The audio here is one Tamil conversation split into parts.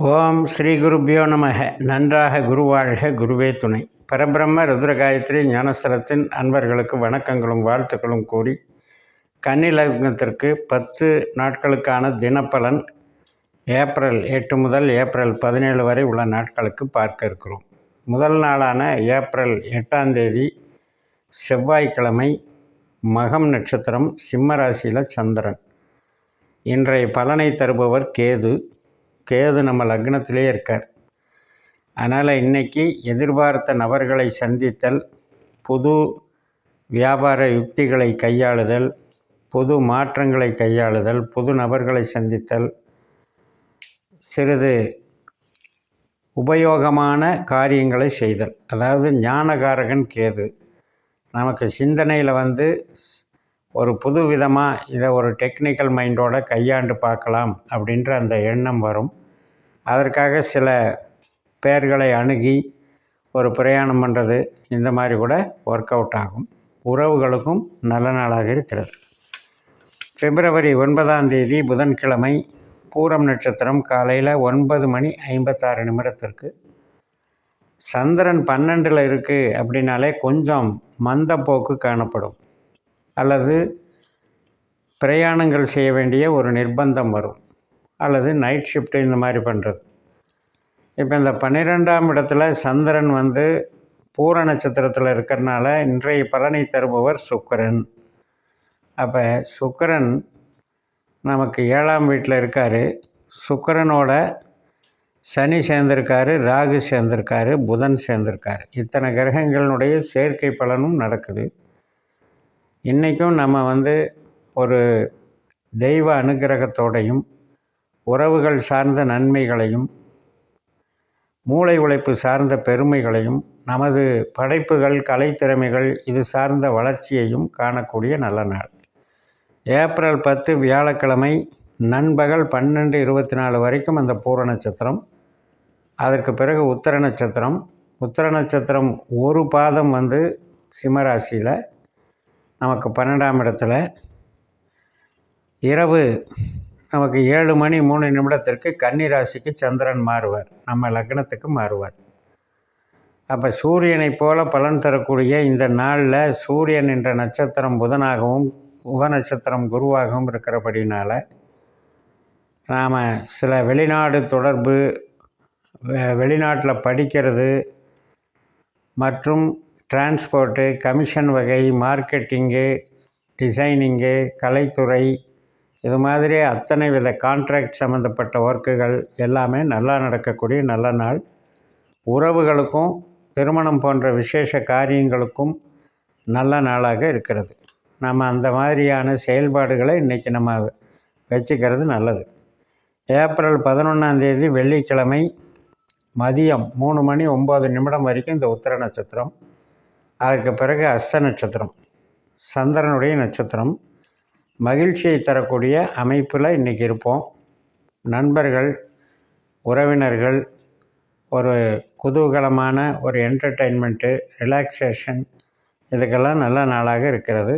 ஓம் ஸ்ரீ குருபியோ நமக. நன்றாக குருவாழ்க குருவே துணை. பரபிரம்ம ருத்ரகாயத்ரி ஞானஸ்தலத்தின் அன்பர்களுக்கு வணக்கங்களும் வாழ்த்துக்களும் கூறி கன்னிலக்னத்திற்கு பத்து நாட்களுக்கான தினப்பலன் ஏப்ரல் எட்டு முதல் ஏப்ரல் பதினேழு வரை உள்ள நாட்களுக்கு பார்க்க இருக்கிறோம். முதல் நாளான ஏப்ரல் எட்டாம் தேதி செவ்வாய்க்கிழமை மகம் நட்சத்திரம் சிம்ம ராசியில் சந்திரன். இன்றைய பலனை தருபவர் கேது. கேது நம்ம லக்னத்திலே இருக்கார். அதனால் இன்றைக்கி எதிர்பார்த்த நபர்களை சந்தித்தல் புது வியாபார யுக்திகளை கையாளுதல் புது மாற்றங்களை கையாளுதல் புது நபர்களை சந்தித்தல் சிறிது உபயோகமான காரியங்களை செய்தல். அதாவது ஞானகாரகன் கேது. நமக்கு சிந்தனையில் வந்து ஒரு புது விதமாக இதை ஒரு டெக்னிக்கல் மைண்டோட கையாண்டு பார்க்கலாம் அப்படின்ற அந்த எண்ணம் வரும். அதற்காக சில பேர்களை அணுகி ஒரு பிரயாணம் பண்ணுறது இந்த மாதிரி கூட ஒர்க் அவுட் ஆகும். உறவுகளுக்கும் நல்ல நாளாக இருக்கிறது. பிப்ரவரி ஒன்பதாம் தேதி புதன்கிழமை பூரம் நட்சத்திரம் காலையில் ஒன்பது மணி ஐம்பத்தாறு நிமிடத்திற்கு. சந்திரன் பன்னெண்டில் இருக்குது அப்படின்னாலே கொஞ்சம் மந்தப்போக்கு காணப்படும். அல்லது பிரயாணங்கள் செய்ய வேண்டிய ஒரு நிர்பந்தம் வரும். அல்லது நைட் ஷிஃப்ட்டு இந்த மாதிரி பண்ணுறது இப்போ இந்த பன்னிரெண்டாம் இடத்துல சந்திரன் வந்து பூர நட்சத்திரத்தில் இருக்கிறனால இன்றைய பலனை தருபவர் சுக்கரன். அப்போ சுக்கரன் நமக்கு ஏழாம் வீட்டில் இருக்கார். சுக்கரனோட சனி சேர்ந்திருக்காரு ராகு சேர்ந்திருக்காரு புதன் சேர்ந்திருக்காரு. இத்தனை கிரகங்களினுடைய சேர்க்கை பலனும் நடக்குது. இன்றைக்கும் நம்ம வந்து ஒரு தெய்வ அனுகிரகத்தோடையும் உறவுகள் சார்ந்த நன்மைகளையும் மூளை உழைப்பு சார்ந்த பெருமைகளையும் நமது படைப்புகள் கலைத்திறமைகள் இது சார்ந்த வளர்ச்சியையும் காணக்கூடிய நல்ல நாள். ஏப்ரல் பத்து வியாழக்கிழமை நண்பகல் பன்னெண்டு இருபத்தி நாலு வரைக்கும் அந்த பூர நட்சத்திரம். அதற்கு பிறகு உத்தர நட்சத்திரம். உத்தர நட்சத்திரம் ஒரு பாதம் வந்து சிம்மராசியில். நமக்கு பன்னெண்டாம் இடத்துல இரவு நமக்கு ஏழு மணி மூணு நிமிடத்திற்கு கன்னி ராசிக்கு சந்திரன் மாறுவார். நம்ம லக்னத்துக்கு மாறுவார். அப்போ சூரியனைப் போல பலன் தரக்கூடிய இந்த நாளில் சூரியன் என்ற நட்சத்திரம் புதனாகவும் உப நட்சத்திரம் குருவாகவும் இருக்கிறபடினால நாம் சில வெளிநாடு தொடர்பு வெளிநாட்டில் படிக்கிறது மற்றும் டிரான்ஸ்போர்ட்டு கமிஷன் வகை மார்க்கெட்டிங்கு டிசைனிங்கு கலைத்துறை இது மாதிரி அத்தனை வித கான்ட்ராக்ட் சம்மந்தப்பட்ட ஒர்க்குகள் எல்லாமே நல்லா நடக்கக்கூடிய நல்ல நாள். உறவுகளுக்கும் திருமணம் போன்ற விசேஷ காரியங்களுக்கும் நல்ல நாளாக இருக்கிறது. நம்ம அந்த மாதிரியான செயல்பாடுகளை இன்றைக்கி நம்ம வச்சுக்கிறது நல்லது. ஏப்ரல் பதினொன்றாந்தேதி வெள்ளிக்கிழமை மதியம் மூணு மணி ஒம்பது நிமிடம் வரைக்கும் இந்த உத்தர நட்சத்திரம். அதுக்கு பிறகு அஸ்த நட்சத்திரம். சந்திரனுடைய நட்சத்திரம். மகிழ்ச்சியை தரக்கூடிய அமைப்பில் இன்றைக்கி இருப்போம். நண்பர்கள் உறவினர்கள் ஒரு குதூகலமான ஒரு என்டர்டெயின்மெண்ட்டு ரிலாக்ஸேஷன் இதுக்கெல்லாம் நல்ல நாளாக இருக்கிறது.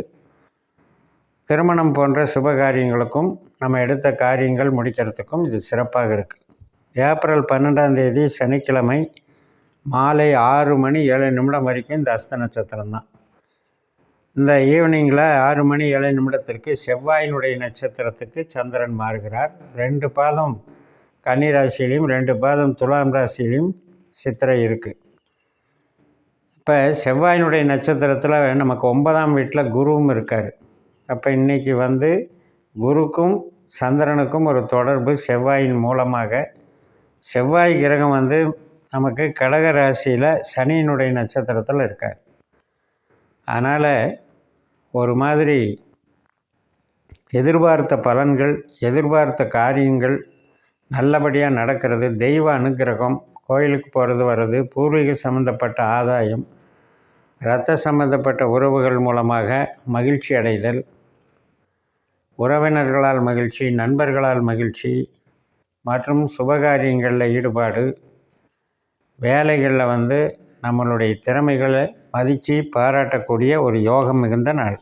திருமணம் போன்ற சுபகாரியங்களுக்கும் நம்ம எடுத்த காரியங்கள் முடிக்கிறதுக்கும் இது சிறப்பாக இருக்குது ஏப்ரல் பன்னெண்டாம் தேதி சனிக்கிழமை மாலை ஆறு மணி ஏழு நிமிடம் வரைக்கும் இந்த அஸ்த நட்சத்திரம் தான். இந்த ஈவினிங்கில் ஆறு மணி ஏழு நிமிடத்திற்கு செவ்வாயினுடைய நட்சத்திரத்துக்கு சந்திரன் மாறுகிறார். ரெண்டு பாதம் கன்னி ராசியிலையும் ரெண்டு பாதம் துலாம் ராசியிலையும் சித்திரை இருக்குது இப்போ செவ்வாயினுடைய நட்சத்திரத்தில் நமக்கு ஒன்பதாம் வீட்டில் குருவும் இருக்கார். அப்போ இன்றைக்கி வந்து குருக்கும் சந்திரனுக்கும் ஒரு தொடர்பு செவ்வாயின் மூலமாக. செவ்வாய் கிரகம் வந்து நமக்கு கடக ராசியில் சனியினுடைய நட்சத்திரத்தில் இருக்கார். அதனால் ஒரு மாதிரி எதிர்பார்த்த பலன்கள் எதிர்பார்த்த காரியங்கள் நல்லபடியாக நடக்கிறது. தெய்வ அனுகிரகம் கோயிலுக்கு போகிறது வர்றது பூர்வீக சம்மந்தப்பட்ட ஆதாயம் இரத்த சம்பந்தப்பட்ட உறவுகள் மூலமாக மகிழ்ச்சி அடைதல் உறவினர்களால் மகிழ்ச்சி நண்பர்களால் மகிழ்ச்சி மற்றும் சுபகாரியங்களில் ஈடுபாடு வேலைகளில் வந்து நம்மளுடைய திறமைகளை மதித்து பாராட்டக்கூடிய ஒரு யோகம் மிகுந்த நாள்.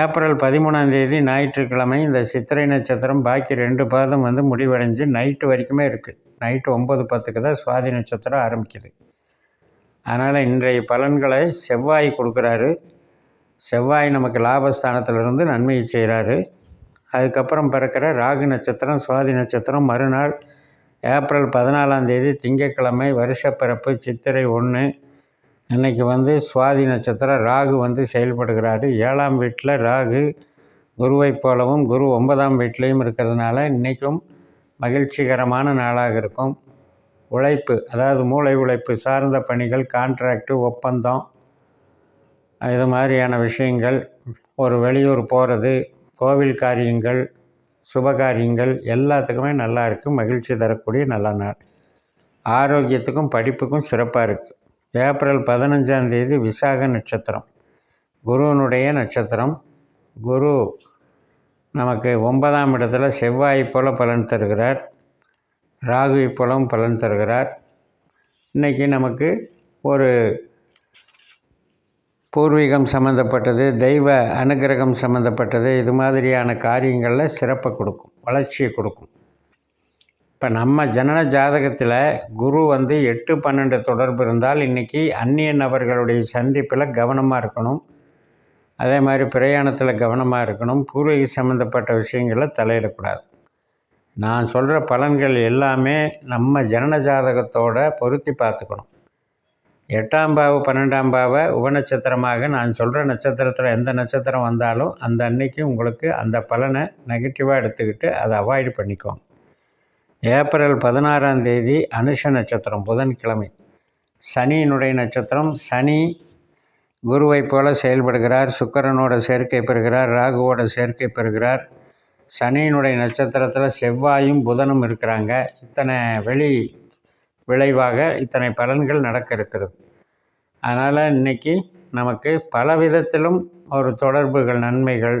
ஏப்ரல் பதிமூணாம் தேதி ஞாயிற்றுக்கிழமை இந்த சித்திரை நட்சத்திரம் பாக்கி ரெண்டு பாதம் வந்து முடிவடைஞ்சு நைட்டு வரைக்குமே இருக்குது நைட்டு ஒம்பது பத்துக்கு தான் சுவாதி நட்சத்திரம் ஆரம்பிக்குது. அதனால் இன்றைய பலன்களை செவ்வாய் கொடுக்குறாரு. செவ்வாய் நமக்கு லாபஸ்தானத்திலிருந்து நன்மையை செய்கிறாரு அதுக்கப்புறம் பிறக்கிற ராகு நட்சத்திரம் சுவாதி நட்சத்திரம் மறுநாள் ஏப்ரல் பதினாலாம் தேதி திங்கட்கிழமை வருஷப்பிறப்பு சித்திரை ஒன்று. இன்றைக்கி வந்து சுவாதி நட்சத்திரம் ராகு வந்து செயல்படுகிறாரு. ஏழாம் வீட்டில் ராகு குருவைப் போலவும் குரு ஒன்பதாம் வீட்லேயும் இருக்கிறதுனால இன்றைக்கும் மகிழ்ச்சிகரமான நாளாக இருக்கும். உழைப்பு அதாவது மூளை உழைப்பு சார்ந்த பணிகள் கான்ட்ராக்டு ஒப்பந்தம் இது மாதிரியான விஷயங்கள் ஒரு வெளியூர் போகிறது கோவில் காரியங்கள் சுபகாரியங்கள் எல்லாத்துக்குமே நல்லா இருக்குது மகிழ்ச்சி தரக்கூடிய நல்ல நாள். ஆரோக்கியத்துக்கும் படிப்புக்கும் சிறப்பாக இருக்குது ஏப்ரல் பதினஞ்சாந்தேதி விசாக நட்சத்திரம். குருவனுடைய நட்சத்திரம். குரு நமக்கு ஒன்பதாம் இடத்துல செவ்வாய் போல பலன் தருகிறார். ராகு போலவும் பலன் தருகிறார். இன்றைக்கி நமக்கு ஒரு பூர்வீகம் சம்மந்தப்பட்டது தெய்வ அனுகிரகம் சம்மந்தப்பட்டது இது மாதிரியான காரியங்களில் சிறப்பை கொடுக்கும் வளர்ச்சியை கொடுக்கும். இப்போ நம்ம ஜனன ஜாதகத்தில் குரு வந்து எட்டு பன்னெண்டு தொடர்பு இருந்தால் இன்றைக்கி அந்நிய நபர்களுடைய சந்திப்பில் கவனமாக இருக்கணும். அதே மாதிரி பிரயாணத்தில் கவனமாக இருக்கணும். பூர்வீக சம்மந்தப்பட்ட விஷயங்களில் தலையிடக்கூடாது. நான் சொல்கிற பலன்கள் எல்லாமே நம்ம ஜனன ஜாதகத்தோட பொருத்தி பார்த்துக்கணும். எட்டாம் பாவு பன்னெண்டாம் பாவை உபநட்சத்திரமாக நான் சொல்கிற நட்சத்திரத்தில் எந்த நட்சத்திரம் வந்தாலும் அந்த அன்னைக்கு உங்களுக்கு அந்த பலனை நெகட்டிவாக எடுத்துக்கிட்டு அதை அவாய்டு பண்ணிக்கோங்க. ஏப்ரல் பதினாறாம் தேதி அனுஷ நட்சத்திரம் புதன்கிழமை. சனியினுடைய நட்சத்திரம் சனி குருவைப் போல செயல்படுகிறார் சுக்கரனோட சேர்க்கை பெறுகிறார் ராகுவோட சேர்க்கை பெறுகிறார். சனியினுடைய நட்சத்திரத்தில் செவ்வாயும் புதனும் இருக்கிறாங்க. இத்தனை வெளி விளைவாக இத்தனை பலன்கள் நடக்க இருக்கிறது அதனால் இன்றைக்கி நமக்கு பல விதத்திலும் ஒரு தொடர்புகள் நன்மைகள்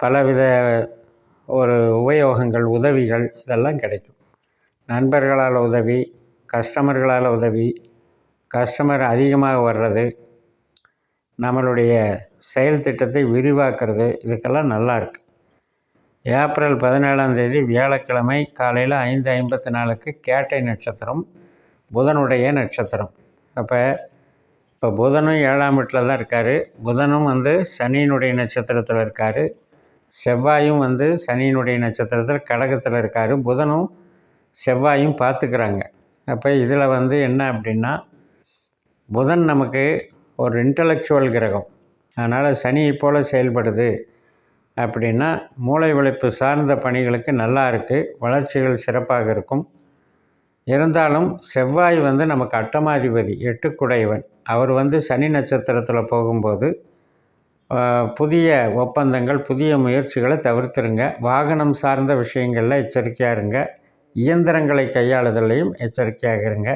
பலவித ஒரு உபயோகங்கள் உதவிகள் இதெல்லாம் கிடைக்கும். நண்பர்களால் உதவி கஸ்டமர்களால் உதவி கஸ்டமர் அதிகமாக வர்றது நம்மளுடைய செயல் திட்டத்தை விரிவாக்குறது இதுக்கெல்லாம் நல்லா இருக்குது ஏப்ரல் பதினேழாம் தேதி வியாழக்கிழமை காலையில் ஐந்து ஐம்பத்தி நாலுக்கு கேட்டை நட்சத்திரம் புதனுடைய நட்சத்திரம். அப்போ இப்போ புதனும் ஏழாம் வீட்டில் தான் இருக்கார். புதனும் வந்து சனியினுடைய நட்சத்திரத்தில் இருக்கார். செவ்வாயும் வந்து சனியினுடைய நட்சத்திரத்தில் கடகத்தில் இருக்கார். புதனும் செவ்வாயும் பார்த்துக்கிறாங்க. அப்போ இதில் வந்து என்ன அப்படின்னா புதன் நமக்கு ஒரு இன்டலெக்சுவல் கிரகம். அதனால் சனியை போல் செயல்படுது. அப்படின்னா மூளை உழைப்பு சார்ந்த பணிகளுக்கு நல்லா இருக்குது வளர்ச்சிகள் சிறப்பாக இருக்கும். இருந்தாலும் செவ்வாய் வந்து நமக்கு அட்டமாதிபதி எட்டுக்குடையவன். அவர் வந்து சனி நட்சத்திரத்தில் போகும்போது புதிய ஒப்பந்தங்கள் புதிய முயற்சிகளை தவிர்த்துருங்க. வாகனம் சார்ந்த விஷயங்களில் எச்சரிக்கையாக இருங்க. இயந்திரங்களை கையாளுதலையும் எச்சரிக்கையாக இருங்க.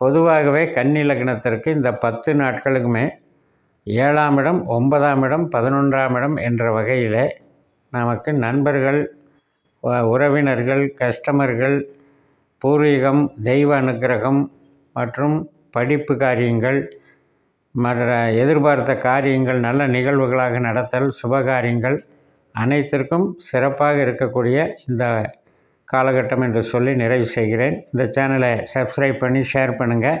பொதுவாகவே கன்னி லக்னத்திற்கு இந்த பத்து நாட்களுக்குமே ஏழாம் இடம் ஒன்பதாம் இடம் பதினொன்றாம் இடம் என்ற வகையில் நமக்கு நண்பர்கள் உறவினர்கள் கஸ்டமர்கள் பூர்வீகம் தெய்வ அனுகிரகம் மற்றும் படிப்பு காரியங்கள் மற்ற எதிர்பார்த்த காரியங்கள் நல்ல நிகழ்வுகளாக நடத்தல் சுபகாரியங்கள் அனைத்திற்கும் சிறப்பாக இருக்கக்கூடிய இந்த காலகட்டம் என்று சொல்லி நிறைவு செய்கிறேன். இந்த சேனலை சப்ஸ்கிரைப் பண்ணி ஷேர் பண்ணுங்கள்